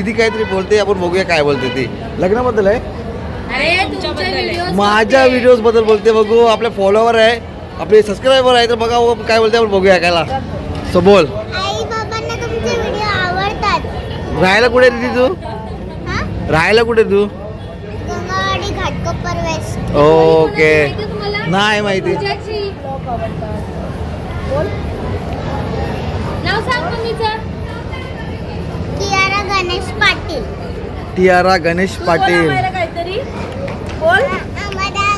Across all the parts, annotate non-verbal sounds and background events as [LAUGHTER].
दीदी काहीतरी बोलते आपण बघूया काय बोलते ती. लग्नाबद्दल आहे? अरे तुमच्या videos माझ्या बघते. व्हिडिओजबद्दल बोलते बघू. आपले फॉलोवर आहे आपले सबस्क्रायबर आहे तर बघा वो काय बोलते आपण बघूया ऐकायला सो बोल. आई बाबांना तुमचे व्हिडिओ आवडतात. राहायला कुठे दीदी तू? हा? राहायला कुठे तू? ओके? नाही माहिती. नाव सांग गणेश पाटील. टियारा गणेश पाटील. काहीतरी. बोल.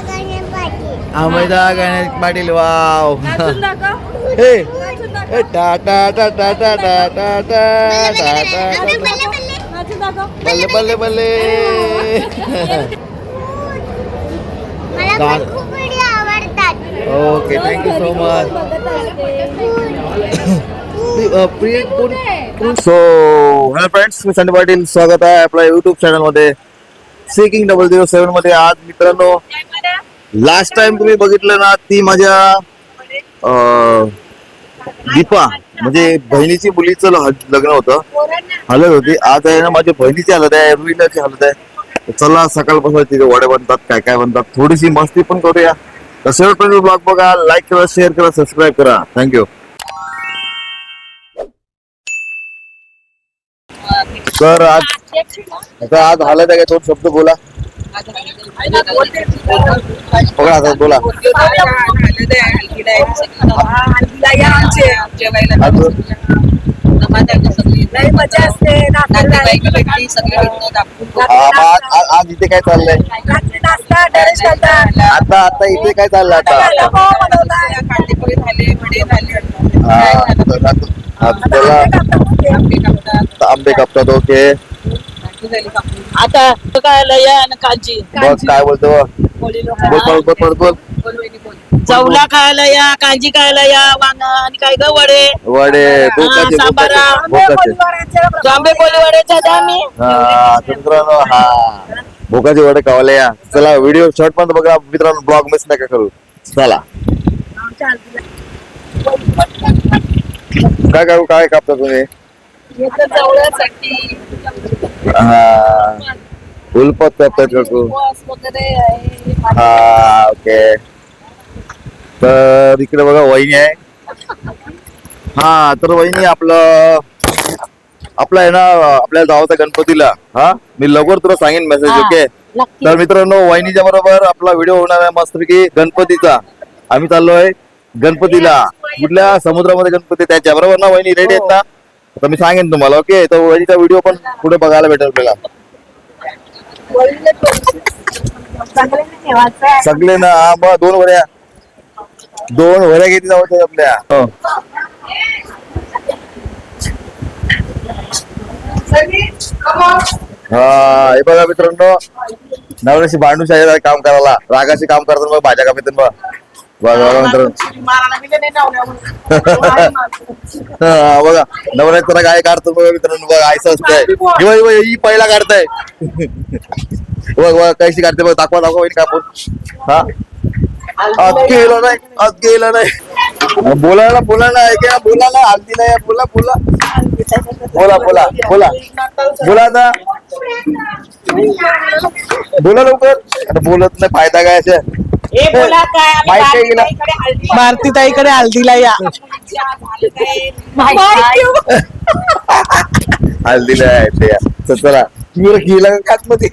गणेश पाटील. अमिता गणेश पाटील वाव. हे. टा टा टा टा टा टा टा टा टा टा बल्ले. बल्ले, बल्ले. नाचून दाखव. बल्ले बल्ले बल्ले. मला गा- पण खूप व्हिडिओ आवडतात. Okay thank you so much so hello friends मी संडे पाटील. स्वागत आहे आपल्या युट्यूब चॅनलमध्ये. सिकिंग डबल झिरो सेवनमध्ये आज मित्रांनो लास्ट टाइम तुम्ही बघितलं ना ती माझ्या दीपा म्हणजे बहिणीची मुलीचं लग्न होतं. हलत होती. आज आहे ना माझ्या बहिणीची हलत आहे रुईलाची हलत आहे. चला सकाळपासून तिथे वडे बनतात काय काय बनतात. थोडीशी मस्ती पण करूया. तर शेवटपर्यंत ब्लॉग बघा लाईक करा शेअर करा सबस्क्राईब करा. थँक्यू तर आज आता आज हालत आहे का? दोन शब्द बोला. बघा आता बोला. मजा असते आज इथे काय चाललंय? आता आता इथे काय चाललंय आता? हा, त्याला आंबे कापतात ओके. आता काय या ना कांची बघ काय बोलतो बघ. बोल बोल बोल बोल बोल चवला खायला या कांजी खायला या वांग आणि काय ग वडे? वडे बोकाचे सांबारा. बोकाचे. बोकाचे वड्याचा द्या मी. हा तर मित्रांनो हा. भोकाचे वडे खावाले या. चला व्हिडिओ शॉर्ट पण बघा. मित्रांनो ब्लॉग मिस नका करू. चला. काय काय काय कापता तुम्ही? जवळसाठी उलपत वगैरे आहे. हा ओके. तर इकडे बघा वहिनी आहे. हा तर वहिनी आपलं आपलं आहे ना आपल्या गावाचा गणपतीला. हा मी लवकर तुला सांगेन मेसेज ओके नक्की. तर मित्रांनो वहिनीच्या बरोबर आपला व्हिडिओ होणार आहे मस्तपैकी गणपतीचा. आम्ही चाललोय गणपतीला. कुठल्या समुद्रामध्ये गणपती त्याच्या बरोबर ना वहिनी? रेडी आहेत ना? तर मी सांगेन तुम्हाला ओके? तर वहिनीचा व्हिडिओ पण पुढे बघायला भेटेल आपल्याला. सगळे ना मग दोन वड्या दोन वड्या किती जाऊ आपल्या? हो. हा हे बघा मित्रांनो. नवऱ्याशी भांडू शाही काम करायला रागाशी काम करतात मग भाज्या कापतात बघ. बघा. [LAUGHS] हा, जरा काय काढतो बघा मित्रांनो बघा आयचं असतंय. हे पहिला काढताय. [LAUGHS] बघ बघ कशी काढते बघ दाखवा दाखवा होईल कापून. हा. आज गेलं नाही आज गेलं नाही. बोला ना बोला ना ऐका बोला ना हल्दी नाही बोला बोला. बोला बोला बोला. बोला आता बोला लवकर. बोलत नाही फायदा काय असे? बोला काय आम्ही हल्दी- भारती ताईकडे हल्दीला या. झालं काय? माहिती हल्दी नाही ते या. तर चला तुम्ही गेला का मध्ये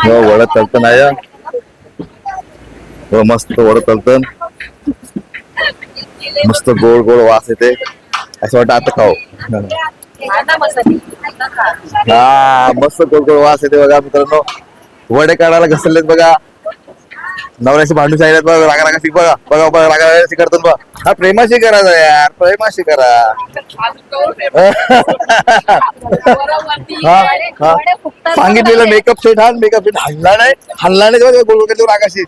हो वडत चालतं ना या हो मस्त वडत चालतं मस्त गोड गोड वास येते. असं वाटतं आता खाऊ. हा मस्त गोड गोड वास येते बघा मित्रांनो. वडे काढायला घसरलेत बघा. नवऱ्याशी भांडू शाहिरात बघा रागा रागा शिक बघा बघा बघा रागा रागा करतो बघा. हा प्रेमाशी करा यार प्रेमाशी करा. हा हा. सांगितलेलं मेकअप सेट हा मेकअप सेट हल्ला नाही हल्ला नाही बघा गोल रागाशी.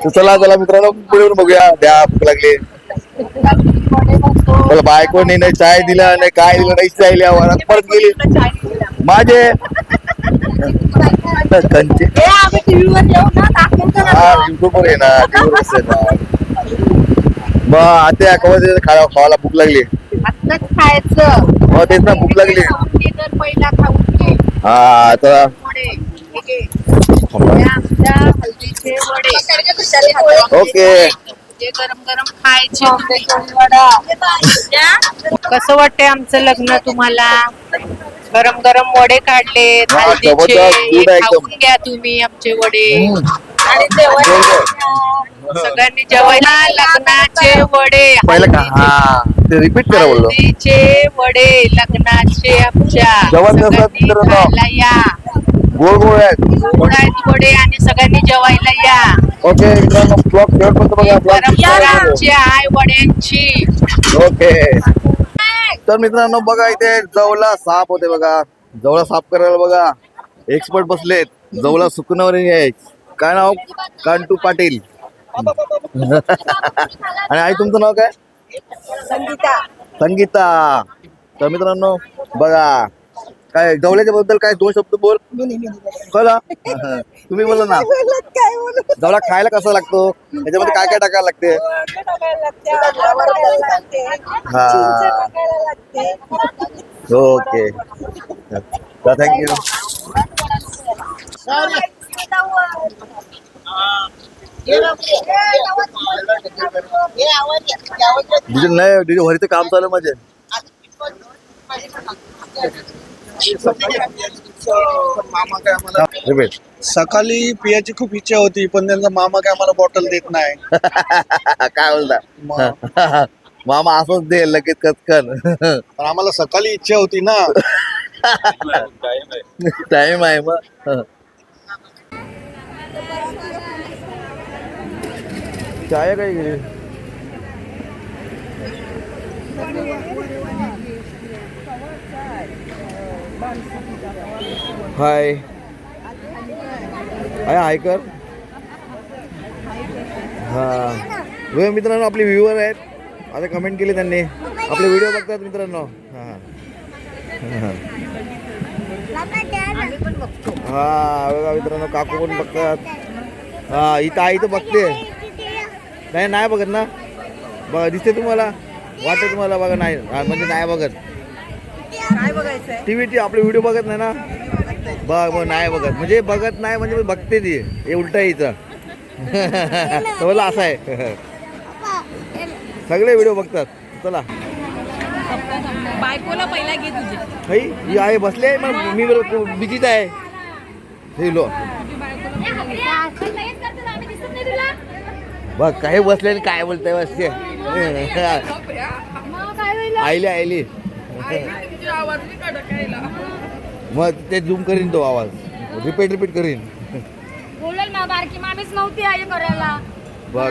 तर चला चला मित्रांनो पुढे बघूया. द्या भूक लागली. मला बायकोनी नाही चाय दिला नाही काय दिलं नाही चाय वरात परत गेली. माझे. [LAUGHS] टीव्हीवर ना हा युट्यूब वर आहे ना TV वर आहे ना. मग कवा खावा खावायला भूक लागली. आत्ताच खायचं. तेच ना भूक लागली. पहिला हा आता. हे आमच्या ओके. जे गरम गरम खायचे तुम्ही. वडा. कसं वाटतंय आमचं लग्न तुम्हाला? गरम गरम वडे काढले. खाऊन घ्या तुम्ही आमचे वडे. आणि सगळ्यांनी जेवायला लग्नाचे वडे पहिलं का? हा ते रिपीट करा बोललो. वडे लग्नाचे आमच्या. या. गोड गोड आहेत गोड आहेत वडे आणि सगळ्यांनी जेवायला या. ओके मित्रांनो ब्लॉग शेवटपर्यंत बघा परंपरा ब्लॉग आमची आहे वड्यांची ओके. तर मित्रांनो बघा इथे जवला साप होते बघा. जवळा साफ करायला बघा. एक्सपर्ट बसलेत. जवळा सुकणवर आहे. काय नाव? कांटू पाटील. आणि आई तुमचं नाव काय? संगीता. संगीता. तर मित्रांनो बघा. काय जवळ्याच्या बद्दल काय दोन शब्द बोल. बोला. [LAUGHS] तुम्ही बोला ना. काय जवळा खायला कसा लागतो? त्याच्यामध्ये काय काय टाकायला लागते? टाकायला लागते आंब्यावर टाकायला लागते. हा. ओके. थँक्यू डिझेल नाही डिझेल भरीचं काम चालू माझे. रिपीट सकाळी पियाची खूप इच्छा होती पण त्यांचा मामा काय आम्हाला बॉटल देत नाही. [LAUGHS] काय बोलता? [LAUGHS] मामा असंच दे लगेच कचकन. [LAUGHS] पण आम्हाला सकाळी इच्छा होती ना. टाइम आहे मग. चाय काय घे हाय. हाय हाय कर. हा. वे मित्रांनो आपले व्ह्युअर आहेत. आता कमेंट केले त्यांनी. आपले व्हिडिओ बघतात मित्रांनो. हा हा. बघा मित्रांनो काकू पण बघतात. हा इथं आई तर बघते. नाही नाही बघत ना. बघा दिसते तुम्हाला? वाटतं तुम्हाला बघा नाही. म्हणजे नाही बघत. टी व्ही टी आपले व्हिडिओ बघत नाही ना? बघ मग नाही बघत. म्हणजे बघत नाही म्हणजे बघते ती. हे उलट आहे हिचं. [LAUGHS] मला असं आहे. सगळे व्हिडिओ बघतात. चला. बायकोला पहिला घे तुझे. ही आहे बसले मग मी बिजीच आहे. हे लो. बघ काही बसले काय बोलताय बसते [LAUGHS] आईली आईली मग ते झूम करीन तो आवाज. रिपीट रिपीट करीन. बोलल ना बारकी मामीच नव्हती आई करायला बघ.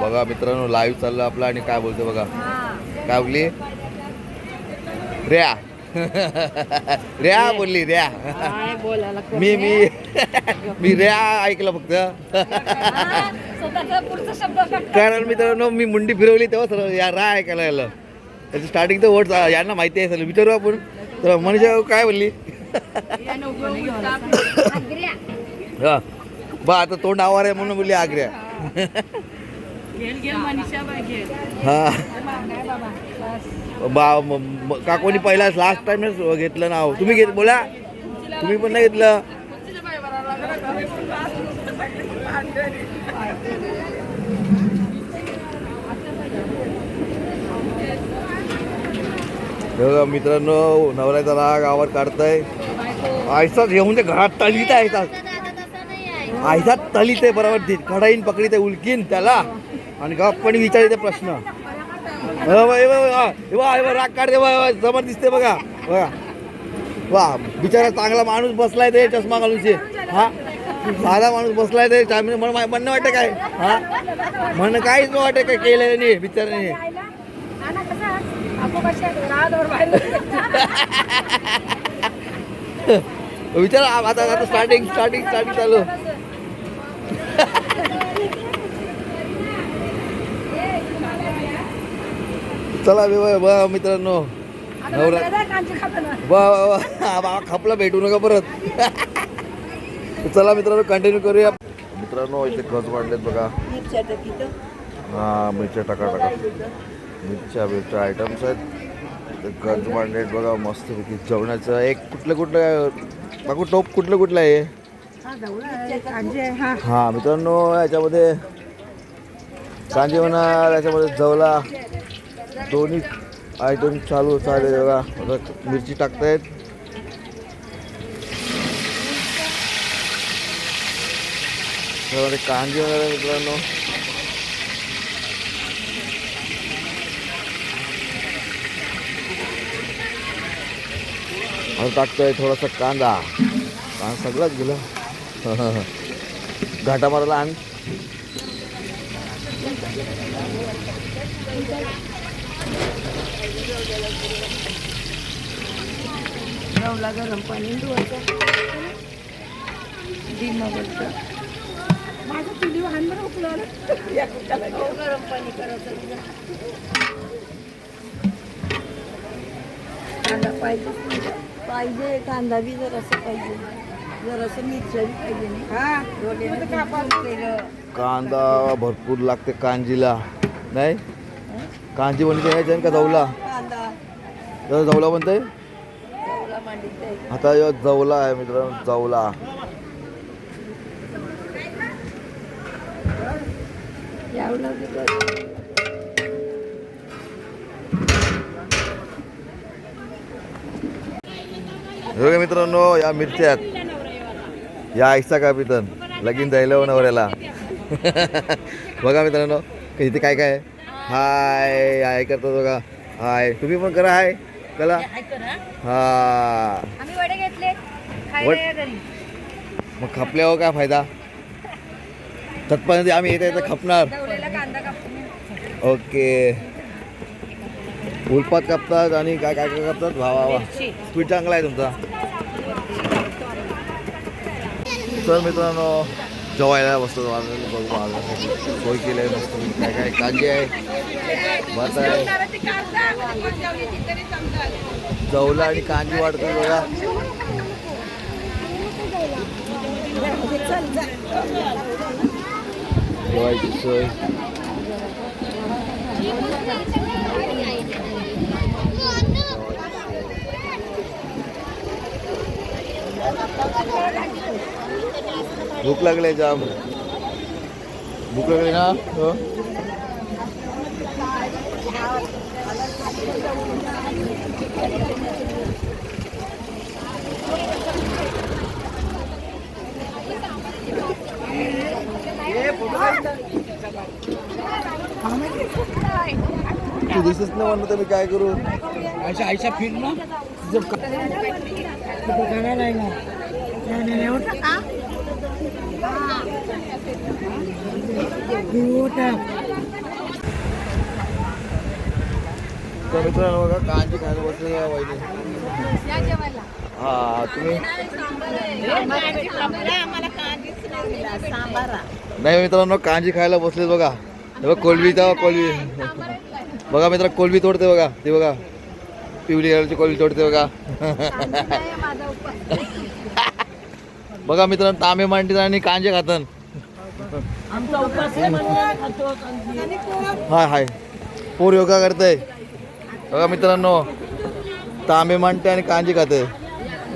बघा मित्रांनो लाईव्ह चाललं आपलं आणि काय बोलतो बघा. काय बोलली? रॅ रॅ बोलली रॅ मी मी मी रॅ ऐकलं फक्त. स्वतःचा पुढचा शब्द कट कारण मित्रांनो मी मुंडी फिरवली तेव्हा सर या रा ऐकायला आलं त्याचं स्टार्टिंग तर वर्ड यांना माहिती आहे सर विचारू आपण. तर मनीषा काय बोलली हा. बा आता तोंड आवार आहे म्हणून बोलली आग्र्या. हा. बा म- म- काकोनी पहिला लास्ट टाइमच घेतलं नाव. तुम्ही घेत बोला. तुम्ही पण नाही घेतलं? बघा मित्रांनो नवऱ्याचा राग आवाज काढताय. आयसाच येऊन ते म्हणजे घरात तळीत आहे आयसात तळीत आहे बरोबर ते. कढाईन पकडीत आहे उलकीन त्याला. आणि गप्पणी विचारित प्रश्न. अ, वा, राग काढते वा, दिसते बघा बघा. वा बिचारा चांगला माणूस बसलाय ते चष्मा घालूनचे हा? साधा माणूस बसलाय ते म्हणणं वाटतं काय? हा? म्हणणं काहीच नाही वाटत काय केलं नाही बिचाराने [LAUGHS] विचार आता आता स्टार्टिंग स्टार्टिंग स्टार्टिंग चालू. [LAUGHS] चला बे बा- बा मित्रांनो. नवरा वा वा वा बा खपला भेटू नका परत. [LAUGHS] चला मित्रांनो कंटिन्यू करूया. मित्रांनो इथे खत वाढलेत बघा. हा मिरच्या टाका टाका मिरच्या मिरच्या आयटम्स आहेत. गंज मांडे आहेत बघा मस्तपैकी जेवणाचं. एक कुठलं कुठलं बाकू टोप कुठलं कुठलं आहे? हा मित्रांनो याच्यामध्ये कांदे म्हणा याच्यामध्ये जवला. दोन्ही आयटम चालू चालेल बघा. मिरची टाकतायत. कांदे वगैरे मित्रांनो. आता टाकतोय थोडासा कांदा. कांदा सगळाच गेला. [LAUGHS] घाटा मारायला आण. रवला गरम पाणी धुवायचं. माझं चुली वाहन बरं उकळलं. घेऊन गरम पाणी करायचं कांदा पाहिजे पाहिजे कांदा बी जरासं पाहिजे. जरासं मिरच्या बी पाहिजे हा. डोक्यानं केलं कांदा भरपूर लागते कांजीला. नाही? कांजी म्हणजे घ्यायचं आहे का जवला? कांदा. जवला जवला म्हणतंय? जवला मांडीत द्यायचं. आता ह्यो जवला आहे मित्रांनो जवला. यावलं बघा मित्रांनो या मिरच्या आहेत या ऐसा का पितन लगीन द्यायला नवऱ्याला. [LAUGHS] बघा मित्रांनो का इथे काय काय? हाय हाय करतात बघा. हाय. तुम्ही पण करा हाय. कला हा. मग खपल्यावर काय फायदा? तत्पर्यंत आम्ही येता येतं खपणार. ओके. उलपात कापतात आणि काय काय काय कापतात? वा वा स्पीड चांगला आहे तुमचा. तर मित्रांनो जेवायला बसतो बघू सोय केली आहे मस्त. काय काय कांजी आहे? भात आहे. जवला आणि कांजी वाढतो बघा. जेवायची सोय. भूक लागले जाम. भूक लागली ना? हो. तू दिसत नाही म्हणलं तर मी काय करू? आयशा आयशा फिर ना जब नाही ना? तर मित्रांनो बघा कांची खायला बसले या वहिनी हा तुम्ही नाही मित्रांनो कांजी खायला बसले बघा बघा कोलबी तर कोलबी बघा मित्र कोलबी तोडते बघा. ते बघा पिवळी कलरची कोलबी तोडते बघा. बघा मित्रांनो तांबे मांडीत आणि कांजे खातात हाय हाय. पोर योगा करते बघा मित्रांनो तांबे मांडते आणि कांजी खाते.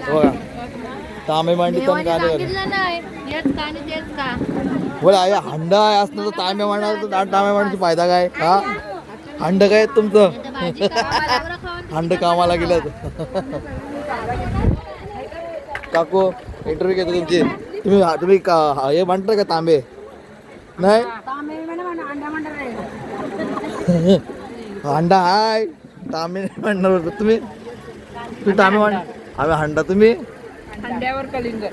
बघा. तांबे मांडीत आणि कांदे खाते. नाही हेच का आणि तेच का बोला आई हंडा आहे असतं तर तांबे मांडा तर तांबे मांडण्याचा फायदा काय? हा? हंड काय तुमचं? हंड कामाला गेलं काकू इंटरव्ह्यू घेतो तुमची. तुम्ही तुम्ही का हे म्हणता का तांबे? नाही? [LAUGHS] अंडा हाय. तांबे नाही म्हणणार होतो तुम्ही? तुम्ही तांबे मांड आम्ही हंडा तुम्ही? अंड्यावर कलिंग. [LAUGHS]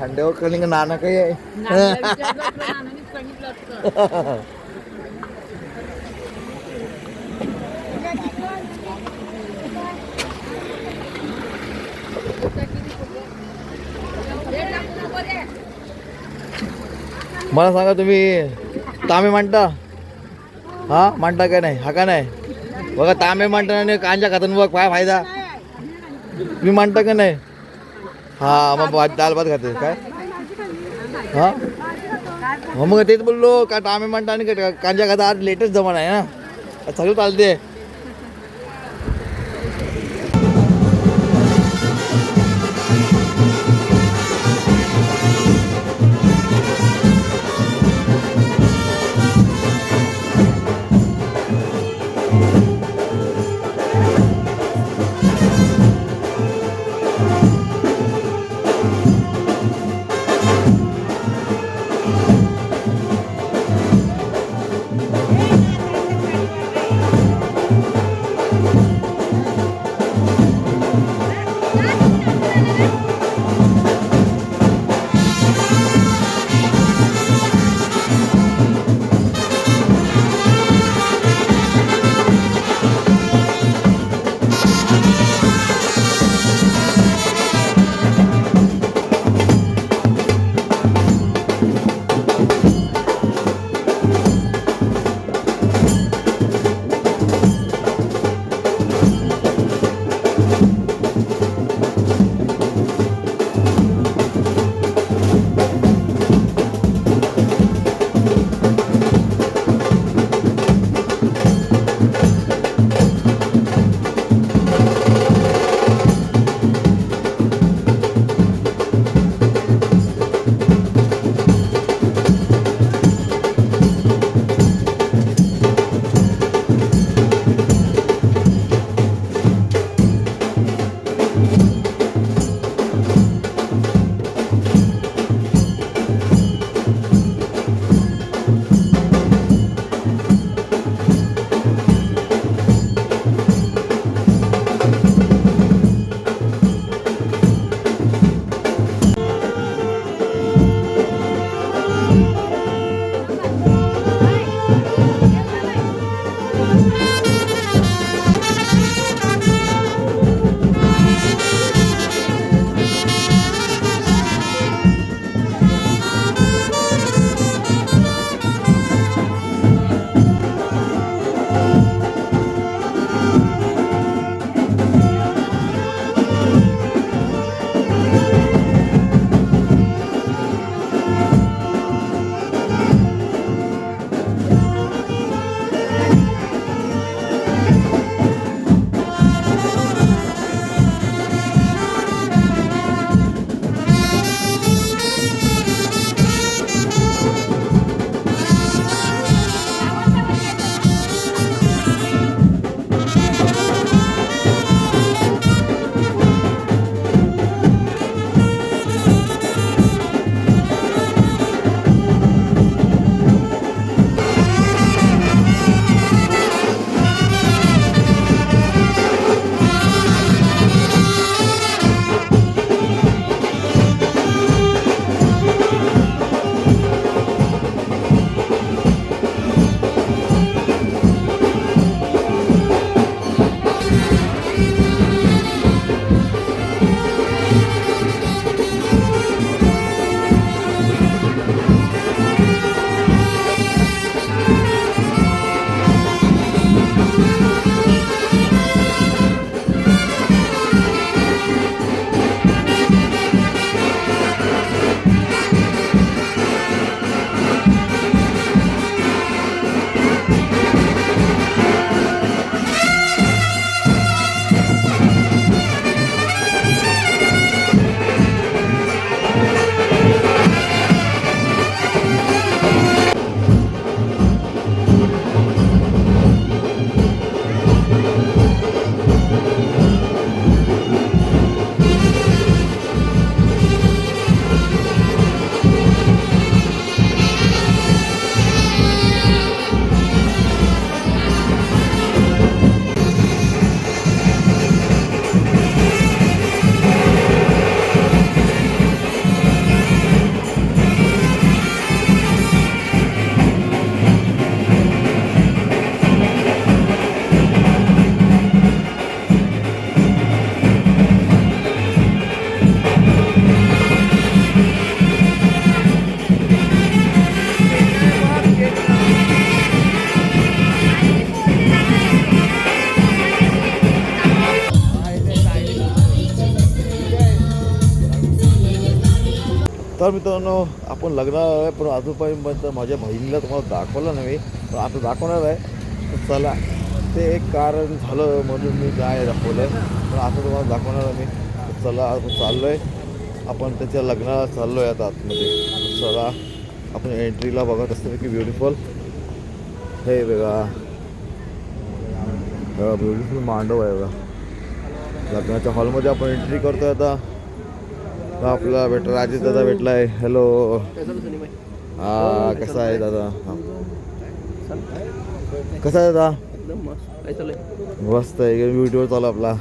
हंड्यावर कलिंग नाना काही आहे [LAUGHS] मला सांगा तुम्ही तांबे मांडता? हा मांडता काय नाही? हा का नाही? बघा तांबे मांडता आणि कांजा खातात बघ काय फायदा? तुम्ही मांडता का नाही? हा मग भात दाल भात खाते काय? हा? मग तेच बोललो का तांबे मांडता आणि कांजा खाता आज लेटेस्ट जमाना आहे ना? सगळं चालते तर मित्रांनो आपण लग्नाला आहे पण अजूनपर्यंत माझ्या बहिणीला तुम्हाला दाखवलं नाही मी पण आता दाखवणार आहे. चला ते एक कारण झालं म्हणून मी काय दाखवलं पण आता तुम्हाला दाखवणार आहे मी. चला आपण चाललो आहे आपण त्याच्या लग्नाला चाललो आहे आता आतमध्ये. चला आपण एंट्रीला बघत असतो की ब्युटिफुल हे बघा. ब्युटिफुल मांडव आहे बघा. लग्नाच्या हॉलमध्ये आपण एंट्री करतोय आता. आपला भेट राजेश दादा भेटलाय. हॅलो हा कसा आहे दादा? कसा आहे दादा? मस्त आहे. व्हिडिओ चालू आपला.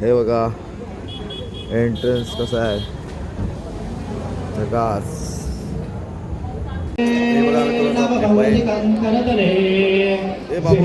हे बघा. एंट्रन्स कसा आहे? झकास हे बाबू.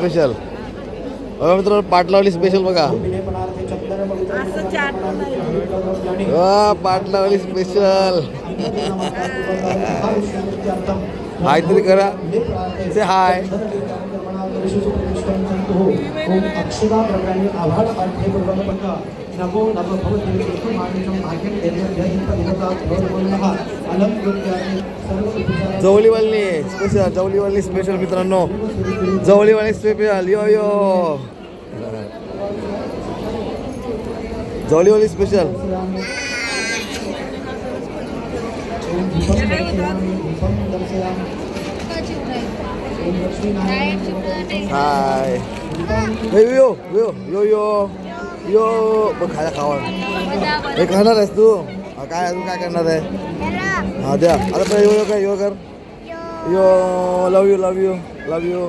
स्पेशल मित्र पाटलावली स्पेशल बघा. पाटलावली स्पेशल हाय तरी करा. ते हाय अक्षरा प्रकारे आभाळ पाठ्य पूर्वक नमो नम भवते. एकमानिकं भाग्यं देवदेवता भवनः अलम कृत्यानि सर्व उपचार जवळीवाली स्पेशल जवळीवाली स्पेशल मित्रांनो. जवळीवाली स्पेशल यो यो. जवळीवाली स्पेशल हाय यो यो. यो यो. यो बघ खायला खावा. हे खाणार आहेस तू? काय अजून काय करणार आहे? हा द्या. आता पण यो काय यो कर यो love you love you love you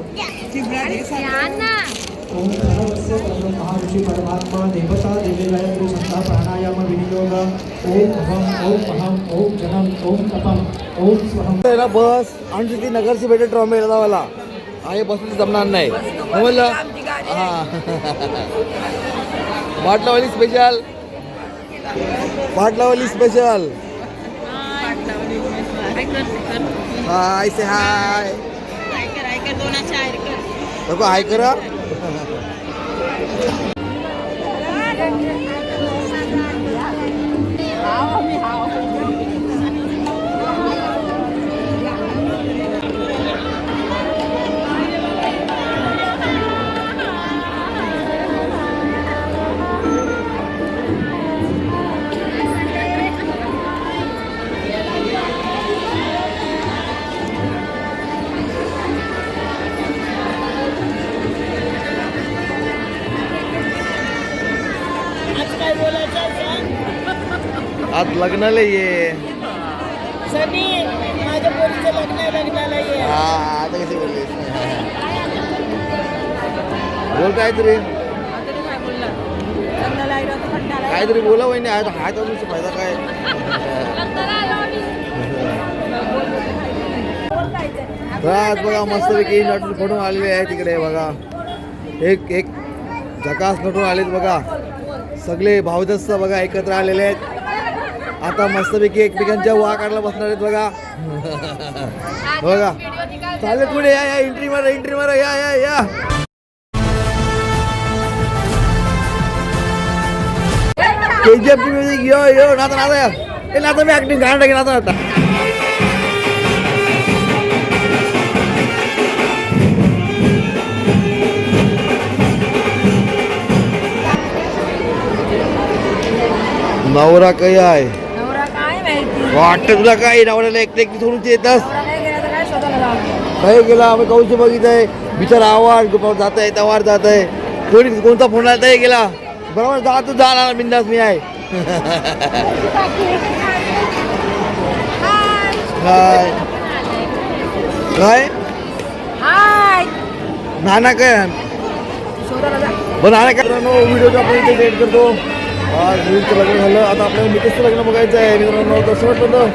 परमात्मा देवता देवीलय गुरुसंता प्राणायाम विनियोग ओम अहम ओम अहम ओम जनम ओम तपम ओम स्वहम ना बस. आणि ती नगरची भेटे ट्रॉमे लावायला आहे बसून जमणार नाही. समजलं? हा. [LAUGHS] बाटलावाली स्पेशल बाटलावाली स्पेशल हाय से हाय. नको हाय करा. [LAUGHS] आज लग्नाला ये. सनी माझ्या पोरीचं लग्न आहे, लग्नाला ये. हा आता कशी बोलली बोल काहीतरी. काहीतरी बोला वहिनी आहे हाय तर तुमचा फायदा काय आज बघा मस्तपैकी नटून फोटून आलेले आहे तिकडे बघा. एक एक झकास नटून आलेत बघा. सगळे भावदस्त बघा एकत्र आलेले आहेत. आता मस्तपैकी एकमेकांच्या वा काढला बसणार आहेत बघा. [LAUGHS] बघा. चालेल पुढे या या एंट्री मारा एंट्री मारा या या या. के जी एफ म्युझिक यो यो नाता नाता ए नाता मी ऍक्टिंग गाणं टाकेन नाता नाता. नवरा काही आहे वाटत तुला काय? नवऱ्याला एकटे एकटी सोडून येतस. काय गेला आम्ही कौशी बघितलंय. बिचारा आवाज जात आहे तवार जात आहे कोणी कोणता फोन आला तरी गेला. बरोबर जा तू जाणार बिंदास मी आहे. काय? काय नाना काय? बरं नाना काय? व्हिडिओचा आपण इथे करतो. आज मुलीचं लग्न झालं. आता आपल्याला मित्रचं लग्न बघायचं आहे. मित्रांनो तसं वाटलं तर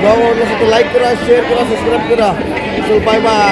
ब्लॉग आवडलं तर लाईक करा शेअर करा सबस्क्राईब करा. So bye bye